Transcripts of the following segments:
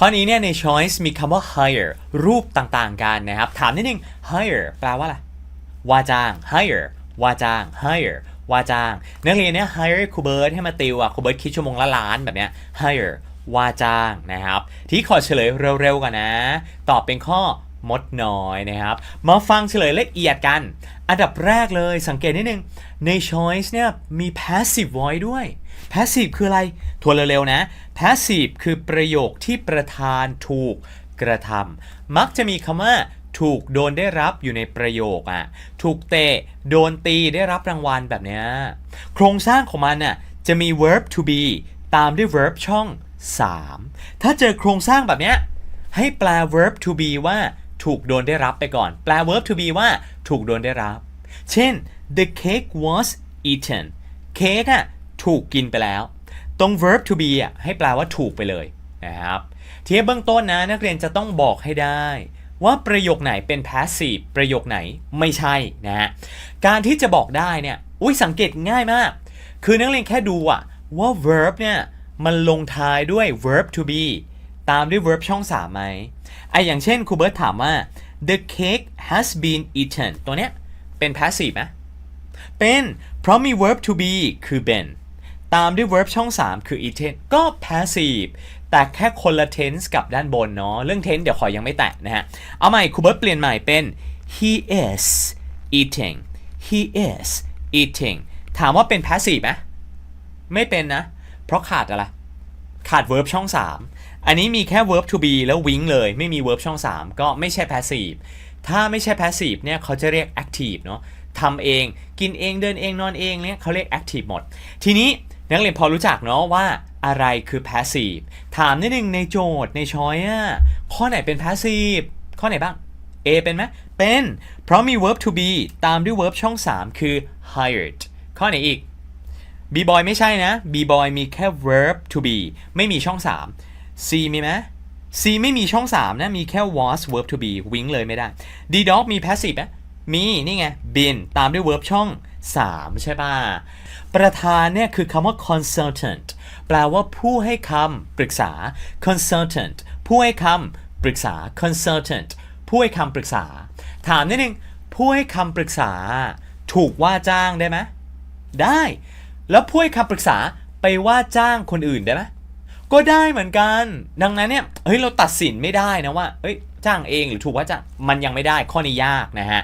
ข้อนี้เนี่ยใน choice มีคำว่า hire รูปต่างๆกันนะครับ ถามนิดนึง hire แปลว่าอะไรว่าจ้าง hire ว่าจ้าง hire ว่าจ้าง นักเรียนเนี่ย hire ครูเบิร์ตให้มาติวอะครูเบิร์ตคิดชั่วโมงละล้านแบบเนี้ย hire ว่าจ้างนะครับ ที่ขอเฉลยเร็วๆกันนะ ตอบเป็นข้อมดน้อยนะครับ มาฟังเฉลยละเอียดกัน อันดับแรกเลยสังเกตนิดนึงใน choice เนี่ยมี passive voice ด้วย passive คืออะไรทวนเร็วๆนะ passive คือประโยคที่ประธานถูกกระทำมักจะมีคำว่าถูกโดนได้รับอยู่ในประโยคอะถูกเตะ โดนตีได้รับรางวัลแบบเนี้ยโครงสร้างของมันน่ะจะมี verb to be ตามด้วย verb ช่อง 3 ถ้าเจอโครงสร้างแบบเนี้ยให้แปล verb to be ว่าถูกโดนได้รับไปก่อน แปล verb to be ว่าถูกโดนได้รับ เช่น the cake was eaten เค้กอะ ถูกกินไปแล้ว ตรง verb to be อะให้แปลว่าถูกไปเลยนะครับทีนี้เบื้องต้นนะนักเรียนจะต้องบอกให้ได้ว่าประโยคไหนเป็น passive ประโยคไหนไม่ใช่นะฮะการที่จะบอกได้เนี่ยอุ้ยสังเกตง่ายมาก คือนักเรียนแค่ดูอะว่า verb เนี่ยมันลงท้ายด้วย verb to be ตามด้วย verb ช่อง3ไหมไออย่างเช่นครูเบิร์ตถามว่า the cake has been eaten ตัวเนี้ยเป็น passive ไหมเป็นเพราะมี verb to be คือ been ตามด้วย verb ช่อง 3 คือ eaten ก็ passive แต่แค่คนละ tense กับด้านบนเนาะ เรื่อง tense เดี๋ยวขอยังไม่แตะนะฮะ เอาใหม่ครูเบิร์ตเปลี่ยนใหม่เป็น he is eating he is eating ถามว่าเป็น passive ไหมไม่เป็นนะ เพราะขาดอะไร ขาด verb ช่อง 3 อันนี้มีแค่ verb to be แล้ว wing เลย ไม่มี verb ช่อง 3 ก็ไม่ใช่ passive ถ้าไม่ใช่ passive เนี่ยเขาจะเรียก active เนาะทำเอง กินเอง เดินเอง นอนเองเนี่ยเขาเรียก active หมด ทีนี้ นักเรียนพอรู้จักเนาะว่าอะไรคือ passive ถามนิดนึงในโจทย์ในช้อยอะข้อไหนเป็น passive ข้อไหนบ้าง A เป็นไหมเป็น เพราะมี verb to be ตามด้วย verb ช่อง 3 คือ hired ข้อไหนอีก b boy ไม่ใช่นะ b boy มีแค่ verb to be ไม่มีช่อง 3 c มีไหม c ไม่มีช่อง 3 นะ มีแค่ was verb to be wing เลยไม่ได้ d dog มี passive ไหมมี นี่ไง been ตามด้วย verb ช่อง 3 ใช่ป่ะ ประธานเนี่ยคือคำว่า consultant แปลว่าผู้ให้คำปรึกษา consultant ผู้ให้คำปรึกษา consultant ผู้ให้คำปรึกษา ถามนิดนึง ผู้ให้คำปรึกษา ถูกว่าจ้างได้ไหมได้ แล้วผู้ให้คำปรึกษาไปว่าจ้างคนอื่นได้ไหมก็ได้เหมือนกัน ดังนั้นเนี่ย เฮ้ย เราตัดสินไม่ได้นะว่า เอ้ย จ้างเองหรือถูกว่าจ้าง มันยังไม่ได้ ข้อนี้ยากนะฮะ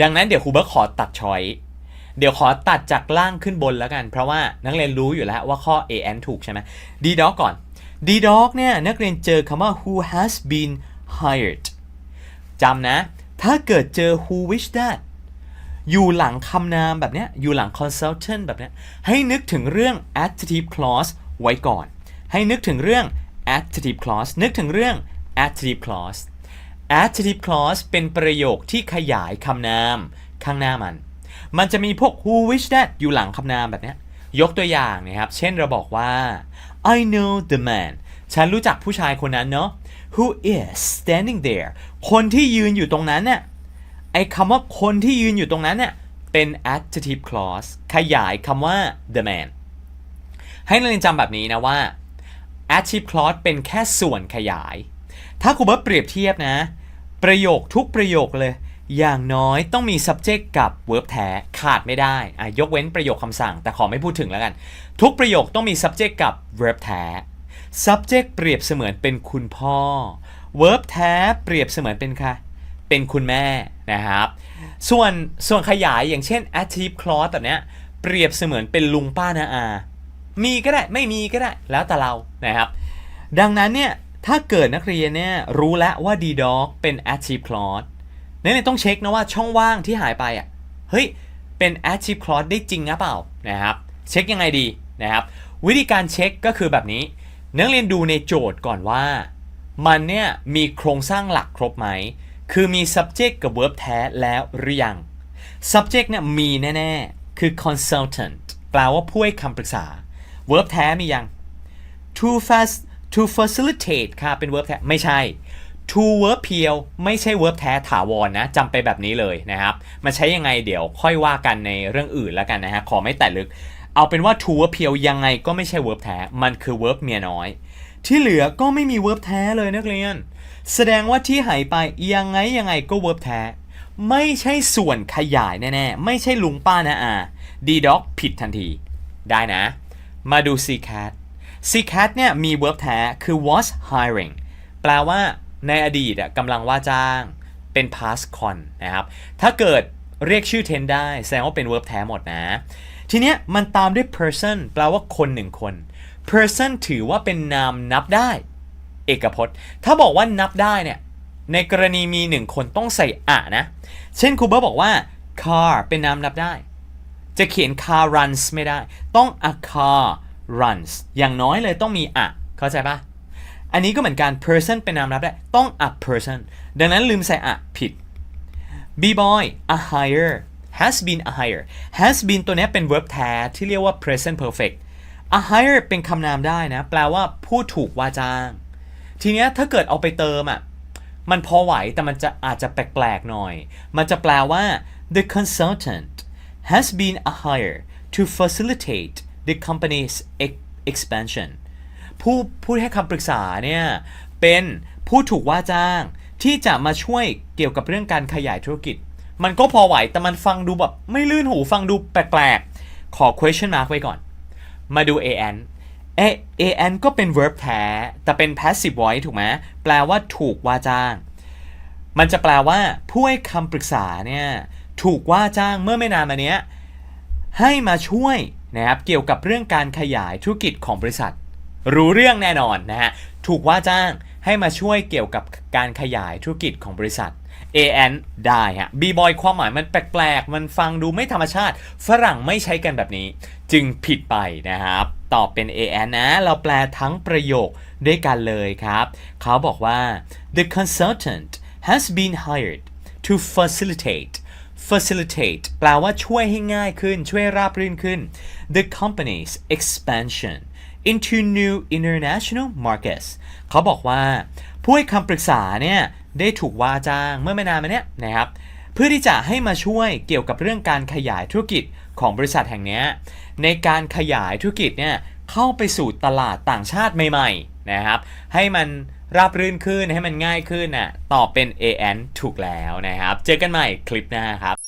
ดังนั้นเดี๋ยวครูเบิร์ตขอตัดช้อย เดี๋ยวขอตัดจากล่างขึ้นบนแล้วกัน เพราะว่านักเรียนรู้อยู่แล้วว่าข้อ A N ถูกใช่ไหม D dog ก่อน D dog เนี่ยนักเรียนเจอคำว่า who has been hired จำนะ ถ้าเกิดเจอ who wish that อยู่หลังคำนามแบบเนี้ยอยู่หลัง consultant แบบเนี้ยให้นึกถึงเรื่อง adjective clause ไว้ก่อน ให้นึกถึงเรื่อง adjective clause นึกถึงเรื่อง adjective clause adjective clause เป็นประโยคที่ขยายคำนามข้างหน้ามัน มันจะมีพวก who wish that อยู่หลังคำนามแบบนี้ยยกตัวอย่างนะครับ เช่นเราบอกว่า I know the man ฉันรู้จักผู้ชายคนนั้นเนาะ who is standing there คนที่ยืนอยู่ตรงนั้นเนี่ยไอ้คำว่าคนที่ยืนอยู่ตรงนั้นเนี่ยเป็น adjective clause ขยายคำว่า the man ให้นักเรียนจำแบบนี้นะว่า adjective clause เป็นแค่ส่วนขยาย ถ้าครูเบิร์ตเปรียบเทียบนะ ประโยคทุกประโยคเลย อย่างน้อยต้องมี subject กับ verb แท้ขาดไม่ได้อะยกเว้นประโยคคำสั่ง แต่ขอไม่พูดถึงแล้วกัน ทุกประโยคต้องมี subject กับ verb แท้ subject เปรียบเสมือนเป็นคุณพ่อ verb แท้เปรียบเสมือนเป็นใครเป็นคุณแม่นะครับ ส่วนส่วนขยายอย่างเช่น adjective clause แบบเนี้ยเปรียบเสมือนเป็นลุงป้านาอา มีก็ได้ไม่มีก็ได้แล้วแต่เรานะครับ ดังนั้นเนี่ยถ้าเกิดนักเรียนเนี่ยรู้แล้วว่า d dog เป็น adjective clause เรียนต้องเช็คนะว่าช่องว่างที่หายไปอะเฮ้ยเป็น active clause ได้จริงหรือเปล่านะครับเช็คยังไงดีนะครับวิธีการเช็คก็คือแบบนี้ นักเรียนดูในโจทย์ก่อนว่า มันเนี่ยมีโครงสร้างหลักครบไหม คือมี subject กับ verb แท้แล้วหรือยัง subject เนี่ยมีแน่ๆ คือ consultant แปลว่าผู้ให้คำปรึกษา verb แท้มียัง to fast to facilitate ค่ะเป็น verb แท้ไม่ใช่ to verb เพียวไม่ใช่ verb แท้ถาวรนะจำไปแบบนี้เลยนะครับมันใช้ยังไงเดี๋ยวค่อยว่ากันในเรื่องอื่นแล้วกันนะฮะขอไม่แตะลึก เอาเป็นว่า to verb เพียวยังไงก็ไม่ใช่ verb แท้มันคือ verb เมียน้อย ที่เหลือก็ไม่มี verb แท้เลยนักเรียน แสดงว่าที่หายไปยังไงยังไงก็ verb แท้ ไม่ใช่ส่วนขยายแน่ๆ ไม่ใช่ลุงป้านะอาดีด็อกผิดทันที ได้นะ มาดู C cat C cat เนี่ยมี verb แท้คือ was hiring แปลว่า ในอดีตกำลังว่าจ้างเป็น past con นะครับ ถ้าเกิดเรียกชื่อ tense ได้แสดงว่าเป็น verb แท้หมดนะ ทีเนี้ยมันตามด้วย person แปลว่าคนหนึ่งคน person ถือว่าเป็นนามนับได้ เอกพจน์ ถ้าบอกว่านับได้เนี่ย ในกรณีมีหนึ่งคนต้องใส่อะนะ เช่นครูเบิร์ตบอกว่า car เป็นนามนับได้ จะเขียน car runs ไม่ได้ ต้อง a car runs อย่างน้อยเลยต้องมีอะ เข้าใจปะ อันนี้ก็เหมือนกัน person เป็นนามนับได้ต้อง a person ดังนั้นลืมใส่อะผิด b-boy a hire has been a hire has been ตัวนี้เป็น verb แท้ที่เรียกว่า present perfect a hire เป็นคำนามได้นะ แปลว่าผู้ถูกว่าจ้าง ทีนี้ถ้าเกิดเอาไปเติมอะมันพอไหวแต่มันจะอาจจะแปลกๆหน่อย มันจะแปลว่า the consultant has been a hire to facilitate the company's ex- expansion ผู้ผู้ให้คำปรึกษาเนี่ยเป็นผู้ถูกว่าจ้างที่จะมาช่วยเกี่ยวกับเรื่องการขยายธุรกิจ มันก็พอไหวแต่มันฟังดูแบบไม่ลื่นหูฟังดูแปลกๆ ขอ question mark ไว้ก่อน มาดู an เอ an ก็เป็น verb แท้ แต่เป็น passive voice ถูกไหมแปลว่าถูกว่าจ้าง มันจะแปลว่า ผู้ให้คำปรึกษาเนี่ยถูกว่าจ้างเมื่อไม่นานมาเนี้ยให้มาช่วยนะครับเกี่ยวกับเรื่องการขยายธุรกิจของบริษัท รู้เรื่องแน่นอนนะฮะ ถูกว่าจ้างให้มาช่วยเกี่ยวกับการขยายธุรกิจของบริษัท an ได้ฮะ b boy ความหมายมันแปลกๆ มันฟังดูไม่ธรรมชาติ ฝรั่งไม่ใช้กันแบบนี้ จึงผิดไปนะครับ ตอบเป็น an นะ เราแปลทั้งประโยคด้วยกันเลยครับ เขาบอกว่า the consultant has been hired to facilitate facilitate แปลว่าช่วยให้ง่ายขึ้น ช่วยราบรื่นขึ้น the company's expansion into new international markets เขาบอกว่าผู้ให้คำปรึกษาเนี่ยได้ถูกว่าจ้างเมื่อไม่นานมาเนี้ยนะครับเพื่อที่จะให้มาช่วยเกี่ยวกับเรื่องการขยายธุรกิจของบริษัทแห่งนี้ในการขยายธุรกิจเนี่ยเข้าไปสู่ตลาดต่างชาติใหม่ๆนะครับ ให้มันราบรื่นขึ้นให้มันง่ายขึ้นน่ะตอบเป็น AN ถูกแล้วนะครับ เจอกันใหม่คลิปหน้าครับ